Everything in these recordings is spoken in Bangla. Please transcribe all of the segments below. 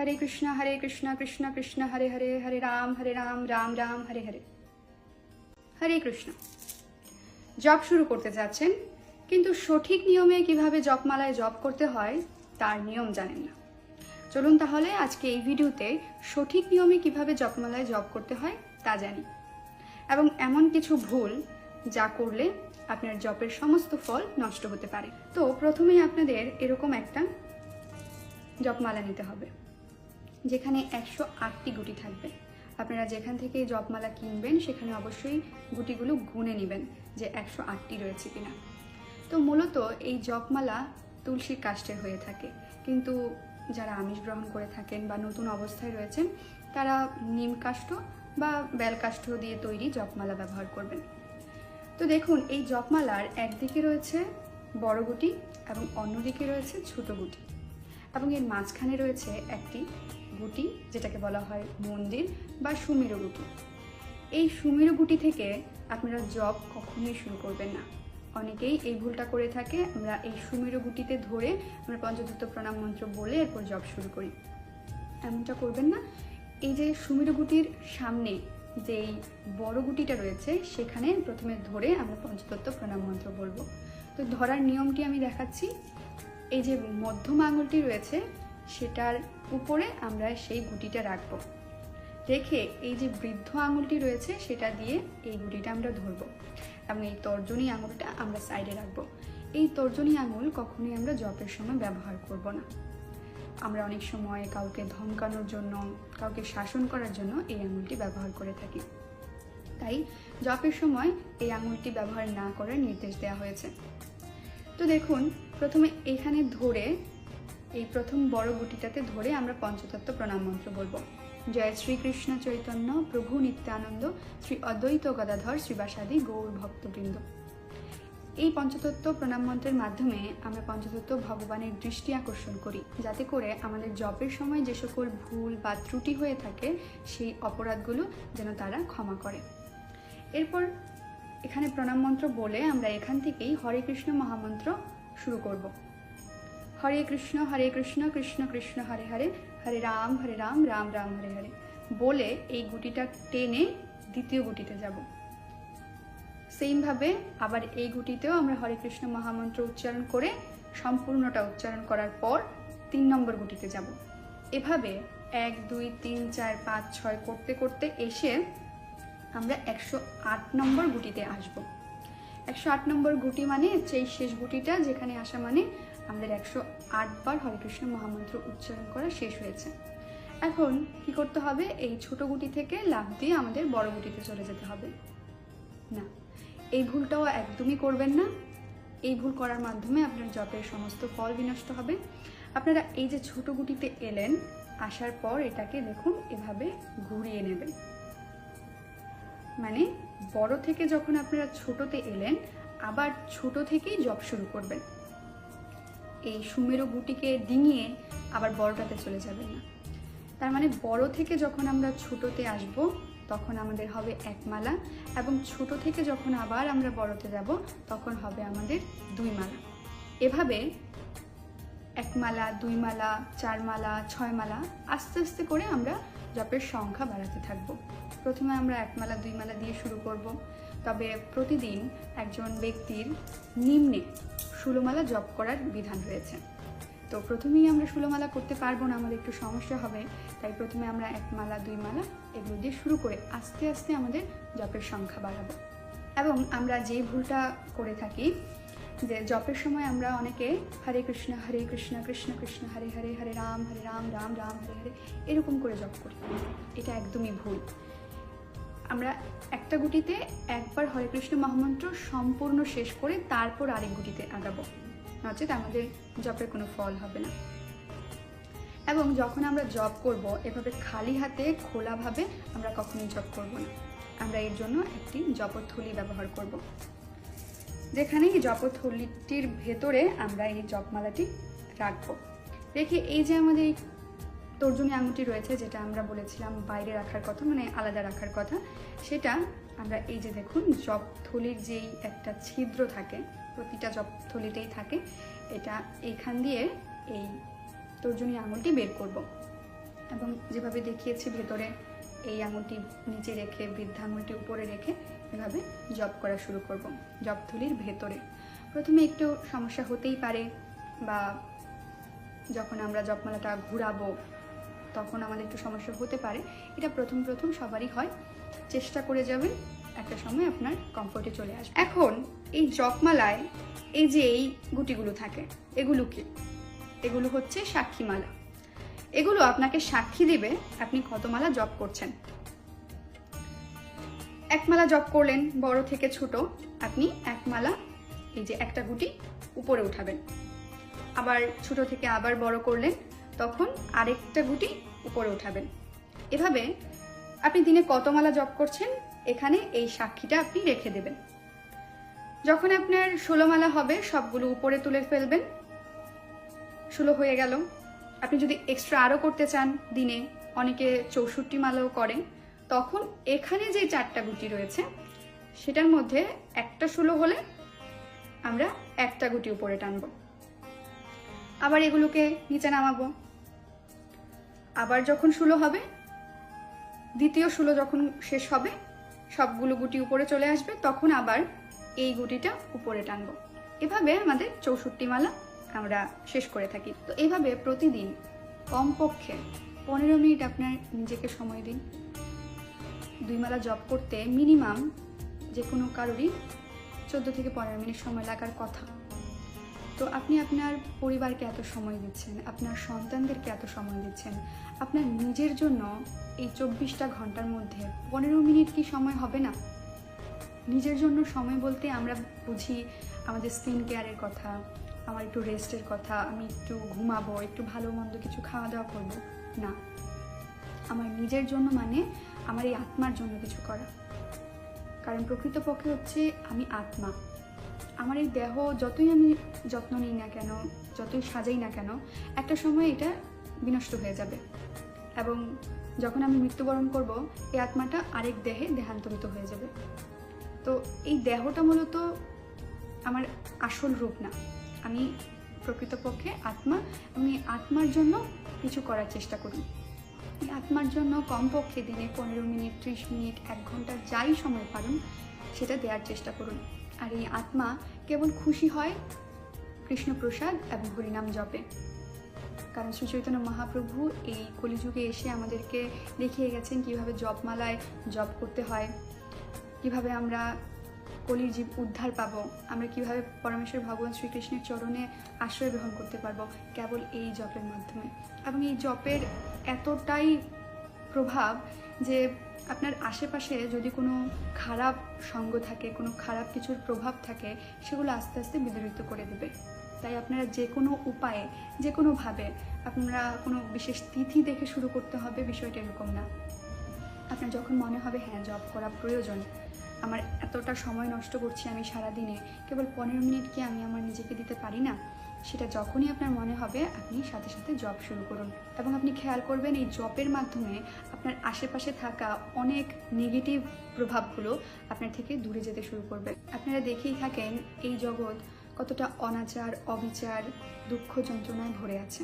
হরে কৃষ্ণ হরে কৃষ্ণ কৃষ্ণ কৃষ্ণ, হরে হরে হরে রাম হরে রাম রাম রাম, হরে হরে। হরে কৃষ্ণ। জপ শুরু করতে যাচ্ছেন, কিন্তু সঠিক নিয়মে কীভাবে জপমালায় জপ করতে হয়, তার নিয়ম জানেন না। চলুন তাহলে আজকে এই ভিডিওতে সঠিক নিয়মে কীভাবে জপমালায় জপ করতে হয়, তা জানি। এবং এমন কিছু ভুল যা করলে আপনার জপের সমস্ত ফল নষ্ট হতে পারে। তো প্রথমেই আপনাদের এরকম একটা জপমালা নিতে হবে। যেখানে একশো আটটি গুটি থাকবে। আপনারা যেখান থেকে জপমালা কিনবেন, সেখানে অবশ্যই গুটিগুলো গুনে নেবেন যে একশো আটটি রয়েছে কিনা। তো মূলত এই জপমালা তুলসীর কাষ্ঠের হয়ে থাকে। কিন্তু যারা আমিষ গ্রহণ করে থাকেন বা নতুন অবস্থায় রয়েছেন, তারা নিম কাষ্ঠ বা বেলকাষ্ঠ দিয়ে তৈরি জপমালা ব্যবহার করবেন। তো দেখুন, এই জপমালার একদিকে রয়েছে বড় গুটি এবং অন্যদিকে রয়েছে ছোট গুটি এবং এর মাঝখানে রয়েছে একটি গুটি, যেটাকে বলা হয় মন্দির বা সুমেরু গুটি। এই সুমেরু গুটি থেকে আপনারা জব কখনোই শুরু করবেন না। অনেকেই এই ভুলটা করে থাকে। আমরা এই সুমেরু গুটিতে ধরে আমরা পঞ্চদত্ত প্রণাম মন্ত্র বলে এরপর জব শুরু করি। এমনটা করবেন না। এই যে সুমেরু গুটির সামনে যেই বড় গুটিটা রয়েছে, সেখানে প্রথমে ধরে আমরা পঞ্চতত্ত্ব প্রণাম মন্ত্র বলব। তো ধরার নিয়মটি আমি দেখাচ্ছি। এই যে মধ্যম আঙুলটি রয়েছে সেটার উপরে আমরা সেই গুটিটা রাখব। রেখে এই যে বৃদ্ধ আঙুলটি রয়েছে, সেটা দিয়ে এই গুটিটা আমরা ধরবো এবং এই তর্জনী আঙুলটা আমরা সাইডে রাখব। এই তর্জনী আঙুল কখনোই আমরা জপের সময় ব্যবহার করব না। আমরা অনেক সময় কাউকে ধমকানোর জন্য, কাউকে শাসন করার জন্য এই আঙুলটি ব্যবহার করে থাকি। তাই জপের সময় এই আঙুলটি ব্যবহার না করার নির্দেশ দেওয়া হয়েছে। তো দেখুন, প্রথমে এখানে ধরে এই প্রথম বড় গুটিটাতে ধরে আমরা পঞ্চতত্ত্ব প্রণাম মন্ত্র বলব। জয় শ্রীকৃষ্ণ চৈতন্য, প্রভু নিত্যানন্দ, শ্রী অদ্বৈত গদাধর শ্রীবাসাদি গৌর ভক্তবৃন্দ। এই পঞ্চতত্ত্ব প্রণাম মন্ত্রের মাধ্যমে আমরা পঞ্চতত্ত্ব ভগবানের দৃষ্টি আকর্ষণ করি, যাতে করে আমাদের জপের সময় যে সকল ভুল বা ত্রুটি হয়ে থাকে, সেই অপরাধগুলো যেন তারা ক্ষমা করে। এরপর এখানে প্রণাম মন্ত্র বলে আমরা এখান থেকেই হরে কৃষ্ণ মহামন্ত্র শুরু করব। হরে কৃষ্ণ হরে কৃষ্ণ কৃষ্ণ কৃষ্ণ, হরে হরে হরে রাম হরে রাম রাম রাম, হরে হরে। বলে এই গুটিটা টেনে দ্বিতীয় গুটিতে যাব। সেইমভাবে আবার এই গুটিতেও আমরা হরে কৃষ্ণ মহামন্ত্র উচ্চারণ করে, সম্পূর্ণটা উচ্চারণ করার পর তিন নম্বর গুটিতে যাব। এভাবে এক, দুই, তিন, চার, পাঁচ, ছয় করতে করতে এসে আমরা একশো আট নম্বর গুটিতে আসব। একশো আট নম্বর গুটি মানে সেই শেষ গুটিটা যেখানে আসা মানে আমাদের একশো আটবার হরে কৃষ্ণ মহামন্ত্র উচ্চারণ করা শেষ হয়েছে। এখন কি করতে হবে? এই ছোট গুটি থেকে লাভ দিয়ে আমাদের বড় গুটিতে চলে যেতে হবে। না, এই ভুলটাও একদমই করবেন না। এই ভুল করার মাধ্যমে আপনার জপের সমস্ত ফল বিনষ্ট হবে। আপনারা এই যে ছোট গুটিতে এলেন, আসার পর এটাকে দেখুন, এভাবে ঘুরিয়ে নেবেন। মানে বড় থেকে যখন আপনারা ছোটতে এলেন, আবার ছোট থেকেই জপ শুরু করবেন। এই সুমেরু গুটিকে ডিঙিয়ে আবার বড়টাতে চলে যাবেন না। তার মানে বড় থেকে যখন আমরা ছোটতে আসব, তখন আমাদের হবে এক মালা এবং ছোট থেকে যখন আবার আমরা বড়তে যাব, তখন হবে আমাদের দুই মালা এভাবে এক মালা দুই মালা চার মালা ছয় মালা আস্তে আস্তে করে আমরা জপের সংখ্যা বাড়াতে থাকব। প্রথমে আমরা এক মালা দুই মালা দিয়ে শুরু করব। তবে প্রতিদিন একজন ব্যক্তির নিম্নে ষোলোমালা জপ করার বিধান রয়েছে। তো প্রথমেই আমরা ষোলোমালা করতে পারব না, আমাদের একটু সমস্যা হবে। তাই প্রথমে আমরা এক মালা, দুই মালা এগুলো দিয়ে শুরু করে আস্তে আস্তে আমাদের জপের সংখ্যা বাড়াবো। এবং আমরা যে ভুলটা করে থাকি, যে জপের সময় আমরা অনেকে হরে কৃষ্ণ হরে কৃষ্ণ কৃষ্ণ কৃষ্ণ, হরে হরে হরে রাম হরে রাম রাম রাম, হরে হরে এরকম করে জপ করি। এটা একদমই ভুল। আমরা একটা গুটিতে একবার হরে কৃষ্ণ মহামন্ত্র সম্পূর্ণ শেষ করে তারপর আরেক গুটিতে আগাবো। নচেত আমাদের জপের কোনো ফল হবে না। এবং যখন আমরা জব করব, এভাবে খালি হাতে খোলাভাবে আমরা কখনোই জব করব না। আমরা এর জন্য একটি জপথলি ব্যবহার করব। যেখানে এই জপথলিটির ভেতরে আমরা এই জপমালাটি রাখব। রেখে এই যে আমাদের তর্জনী আঙুটি রয়েছে, যেটা আমরা বলেছিলাম বাইরে রাখার কথা মানে আলাদা রাখার কথা। সেটা আমরা এই যে দেখুন, জপ থলির যেই একটা ছিদ্র থাকে, প্রতিটা জপ থলিতেই থাকে, এটা এইখান দিয়ে এই তর্জনী আঙুলটি বের করব। এবং যেভাবে দেখিয়েছি ভেতরে, এই আঙুলটি নিচে রেখে, বৃদ্ধা আঙুলটি উপরে রেখে এভাবে জব করা শুরু করব জব থলির ভেতরে। প্রথমে একটু সমস্যা হতেই পারে, বা যখন আমরা জপমালাটা ঘুরাবো তখন আমাদের একটু সমস্যা হতে পারে। এটা প্রথম প্রথম সবারই হয়। চেষ্টা করে যাবেন, একটা সময় আপনার কমফোর্টে চলে আসবে। এখন এই জপমালায় এই যে এই গুটিগুলো থাকে, এগুলো কি? এগুলো হচ্ছে সাক্ষীমালা। এগুলো আপনাকে সাক্ষী দিবে আপনি কত মালা জপ করছেন। এক মালা জপ করলেন, বড় থেকে ছোট, আপনি এক মালা এই যে একটা গুটি উপরে উঠাবেন। আবার ছোট থেকে আবার বড় করলেন তখন আরেকটা গুটি উপরে উঠাবেন। এভাবে আপনি দিনে কত মালা জপ করছেন, এখানে এই সাক্ষীটা আপনি রেখে দেবেন। যখন আপনার ষোলো মালা হবে, সবগুলো উপরে তুলে ফেলবেন। ষোলো হয়ে গেল। আপনি যদি এক্সট্রা আরও করতে চান দিনে, অনেকে চৌষট্টি মালাও করেন তখন এখানে যে চারটা গুটি রয়েছে, সেটার মধ্যে একটা ষোলো হলে আমরা একটা গুটি উপরে টানবো। আবার এগুলোকে নিচে নামাবো। আবার যখন ষোলো হবে, দ্বিতীয় ষোলো যখন শেষ হবে, সবগুলো গুটি উপরে চলে আসবে, তখন আবার এই গুটিটা উপরে টানবো। এভাবে আমাদের চৌষট্টি মালা আমরা শেষ করে থাকি। তো এভাবে প্রতিদিন কমপক্ষে পনেরো মিনিট আপনার নিজেকে সময় দিন। দুই মালা জব করতে মিনিমাম যে কোনো কারোরই চোদ্দ থেকে পনেরো মিনিট সময় লাগার কথা। তো আপনি আপনার পরিবারকে এত সময় দিচ্ছেন, আপনার সন্তানদেরকে এত সময় দিচ্ছেন, আপনার নিজের জন্য এই চব্বিশটা ঘণ্টার মধ্যে পনেরো মিনিট কি সময় হবে না? নিজের জন্য সময় বলতে আমরা বুঝি আমাদের স্কিন কেয়ারের কথা, আমার একটু রেস্টের কথা, আমি একটু ঘুমাবো, একটু ভালো মন্দ কিছু খাওয়া দাওয়া করব। না। আমার নিজের জন্য মানে আমার এই আত্মার জন্য কিছু করা। কারণ প্রকৃতপক্ষে হচ্ছে আমি আত্মা। আমার এই দেহ যতই আমি যত্ন নিই না কেন, যতই সাজাই না কেন, একটা সময় এটা বিনষ্ট হয়ে যাবে। এবং যখন আমি মৃত্যুবরণ করব, এই আত্মাটা আরেক দেহে দেহান্তরিত হয়ে যাবে। তো এই দেহটা মূলত আমার আসল রূপ না। আমি প্রকৃতপক্ষে আত্মা, আমি আত্মার জন্য কিছু করার চেষ্টা করি। আত্মার জন্য কমপক্ষে দিনে পনেরো মিনিট, ত্রিশ মিনিট, এক ঘণ্টা যাই সময় পারুন, সেটা দেওয়ার চেষ্টা করুন। আর এই আত্মা কেবল খুশি হয় কৃষ্ণপ্রসাদ এবং হরিনাম জপে। কারণ শ্রী চৈতন্য মহাপ্রভু এই কলিযুগে এসে আমাদেরকে দেখিয়ে গেছেন কীভাবে জপমালায় জপ করতে হয়, কীভাবে আমরা কলির জীব উদ্ধার পাবো, আমরা কীভাবে পরমেশ্বর ভগবান শ্রীকৃষ্ণের চরণে আশ্রয় গ্রহণ করতে পারব কেবল এই জপের মাধ্যমে। এবং এই জপের এতটাই প্রভাব যে আপনার আশেপাশে যদি কোনো খারাপ সঙ্গ থাকে, কোনো খারাপ কিছুর প্রভাব থাকে, সেগুলো আস্তে আস্তে বিদরিত করে দেবে। তাই আপনারা যে কোনো উপায়ে, যে কোনোভাবে আপনারা কোনো বিশেষ তিথি দেখে শুরু করতে হবে, বিষয়টা এরকম না। আপনার যখন মনে হবে হ্যাঁ জব করা প্রয়োজন, আমার এতটা সময় নষ্ট করছি আমি সারা দিনে কেবল পনেরো মিনিট কি আমি আমার নিজেকে দিতে পারি না? সেটা যখনই আপনার মনে হবে, আপনি সাথে সাথে জব শুরু করুন। এবং আপনি খেয়াল করবেন, এই জবের মাধ্যমে আপনার আশেপাশে থাকা অনেক নেগেটিভ প্রভাবগুলো আপনার থেকে দূরে যেতে শুরু করবে। আপনারা দেখেই থাকেন, এই জগৎ কতটা অনাচার, অবিচার, দুঃখ যন্ত্রণায় ভরে আছে।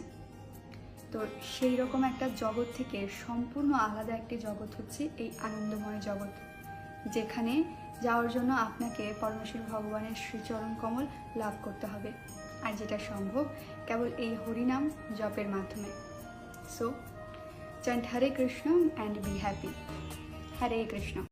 তো সেই রকম একটা জগৎ থেকে সম্পূর্ণ আলাদা একটি জগৎ হচ্ছে এই আনন্দময় জগৎ, যেখানে যাওয়ার জন্য আপনাকে পরমেশ্বর ভগবানের শ্রীচরণ কমল লাভ করতে হবে। আর যেটা সম্ভব, কেবল এই হরিনাম জপের মাধ্যমে। So chant Hare Krishna and be happy Hare Krishna